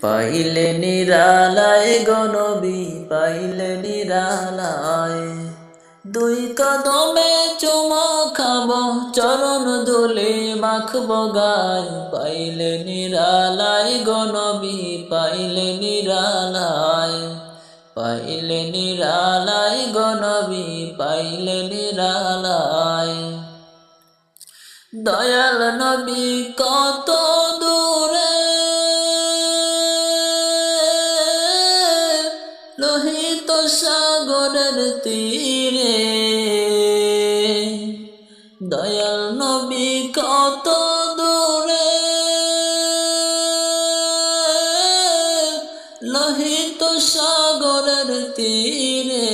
পাইলে নিরালায় গনবি পাইলে নিরালায়। দুই কদমে চুমা খাব, চরণ দোলে মাখব গায়। পাইলে নিরালায় গনবি পাইলে নিরালায়। পাইলে নিরালায় গনবি পাইলে নিরালায়। দয়াল নবী, কত তীরে দয়াল নবী কত দূরে? লোহিত সাগরের তীরে।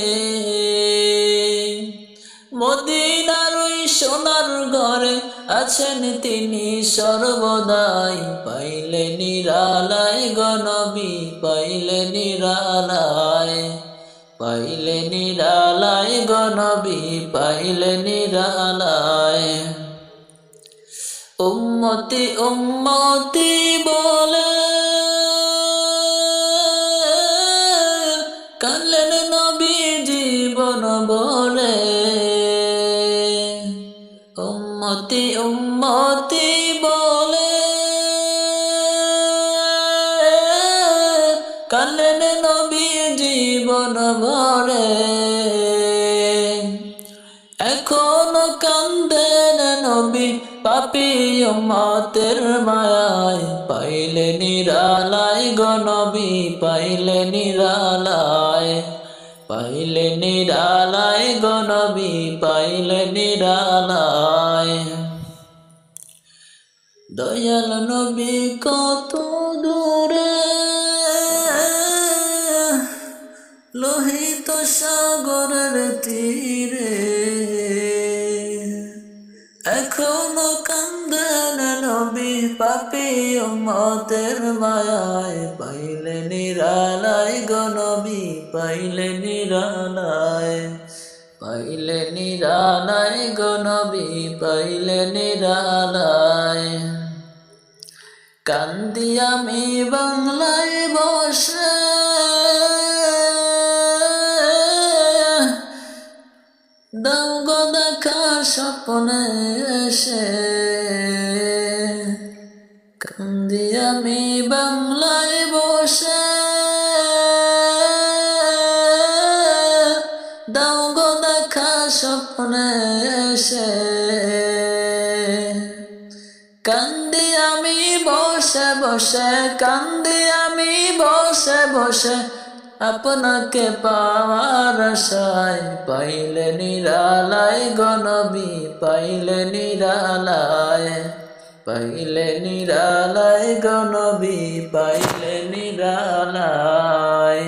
মদিনার ওই সোনার ঘরে আছেন তিনি সর্বদাই। পাইলে নিরালায় গনবী পাইলে নিরালায় পাইলে নিরালায় গণবী পাইলে নিরালায়। উম্মতি উম্মতি বলে কালেন নবী জীবন বলে উম্মতি উম্মতি জীবন ভরে এখনও কান্দেন নবী, পাপি উম্মতের মায়ায়। পাইলে নিরালায় গনবী পাইলে নিরালায়। পাইলে নিরালায় গনবী পাইলে নিরালায়। দয়াল নবী কত সাগরের তীরে। এখনও কান্দেন নবী পাপি মতের মায়ায়। পাইলে নিরালায় গনবী পাইলে নিরালায় পাইলে নিরালায় গনবী পাইলে নিরালায় কান্দি আমি বাংলায় বসে দাও গো দেখা স্বপ্নে এসে কান্দি আমি বাংলায় বসে। দাও গো দেখা স্বপ্নে এসে কান্দি আমি বসে বসে, কান্দি আমি বসে বসে। আপনাকে পাওয়ার আশায় পাইলে নিরালায় গণবি পাইলে নিরালায় পাইলে নিরালায় গণবি পাইলে নিরালায়।